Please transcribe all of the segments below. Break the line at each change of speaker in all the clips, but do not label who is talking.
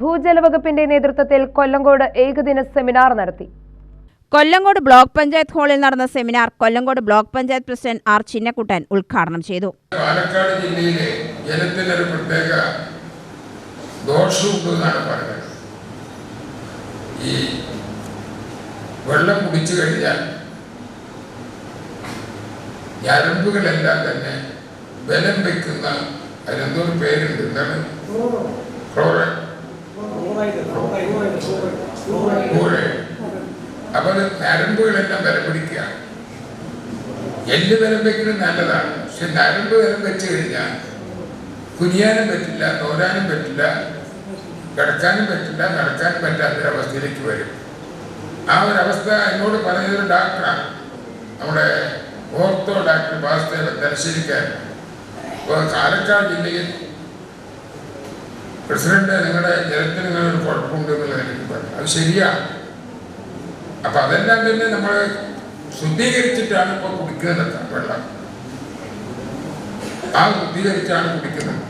ഭൂജല വകുപ്പിന്റെ നേതൃത്വത്തിൽ കൊല്ലങ്കോട് ഏകദിന സെമിനാർ നടത്തി.
കൊല്ലങ്കോട് ബ്ലോക്ക് പഞ്ചായത്ത് ഹാളിൽ നടന്ന seminar Kollengode block panchayat president R Chinnakuttan ഉദ്ഘാടനം ചെയ്തു.
പാലക്കാട് ജില്ലയിലെ ജലത്തിനൊരു പ്രത്യേക ഈ വെള്ളം കുടിച്ചു കഴിഞ്ഞാൽ ഞരമ്പുകളെല്ലാം തന്നെ ബലം വെക്കുന്ന അതിനെന്തോ ഒരു പേരുണ്ട്. എന്താണ്? ക്ലോറൈഡ് അപ്പൊ നരമ്പുകളെല്ലാം വില പിടിക്കുക. എല്ല് ബലം വെക്കുന്നത് നല്ലതാണ്. പക്ഷെ നരമ്പ് ബലം വെച്ച് കഴിഞ്ഞാൽ കുനിയാനും പറ്റില്ല തോരാനും പറ്റില്ല കിടക്കാനും പറ്റില്ല നടക്കാനും പറ്റാത്തൊരവസ്ഥയിലേക്ക് വരും. ആ ഒരു അവസ്ഥ എന്നോട് പറഞ്ഞതൊരു ഡോക്ടറാണ്. നമ്മുടെ ഓർത്തോ ഡോക്ടർ ഭാസ്തേവൻ തലശ്ശേരിക്കാരൻ. ഇപ്പോൾ പാലക്കാട് ജില്ലയിൽ പ്രസിഡന്റ് നിങ്ങളുടെ ജനത്തിന് ഇങ്ങനെ ഒരു കുഴപ്പമുണ്ട് എന്നുള്ളത് എനിക്ക് പറഞ്ഞു അത് ശരിയാണ് അപ്പൊ അതെല്ലാം തന്നെ നമ്മൾ ശുദ്ധീകരിച്ചിട്ടാണ് ഇപ്പൊ കുടിക്കുന്നത് വെള്ളം. ആ ശുദ്ധീകരിച്ചാണ് കുടിക്കുന്നത്.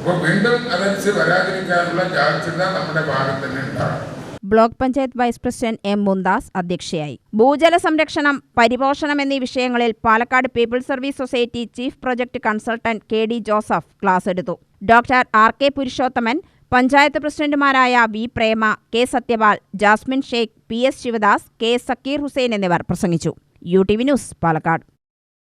അപ്പൊ വീണ്ടും അതനുസരിച്ച് വരാതിരിക്കാനുള്ള ജാഗ്രത നമ്മുടെ ഭാഗത്ത് തന്നെ ഉണ്ടാകും
block panchayat vice president M Mumtaz അധ്യക്ഷയായി. ഭൂജല സംരക്ഷണം പരിപോഷണം എന്നീ വിഷയങ്ങളിൽ Palakkad people service society chief project consultant K D Joseph class എടുത്തു. Doctor R K Purushothaman panchayat പ്രസിഡന്റുമാരായ V Prema K Sathyapal Jasmin Sheikh P S Sivadas K Sakkir Hussain എന്നിവർ പ്രസംഗിച്ചു. U T V news Palakkad.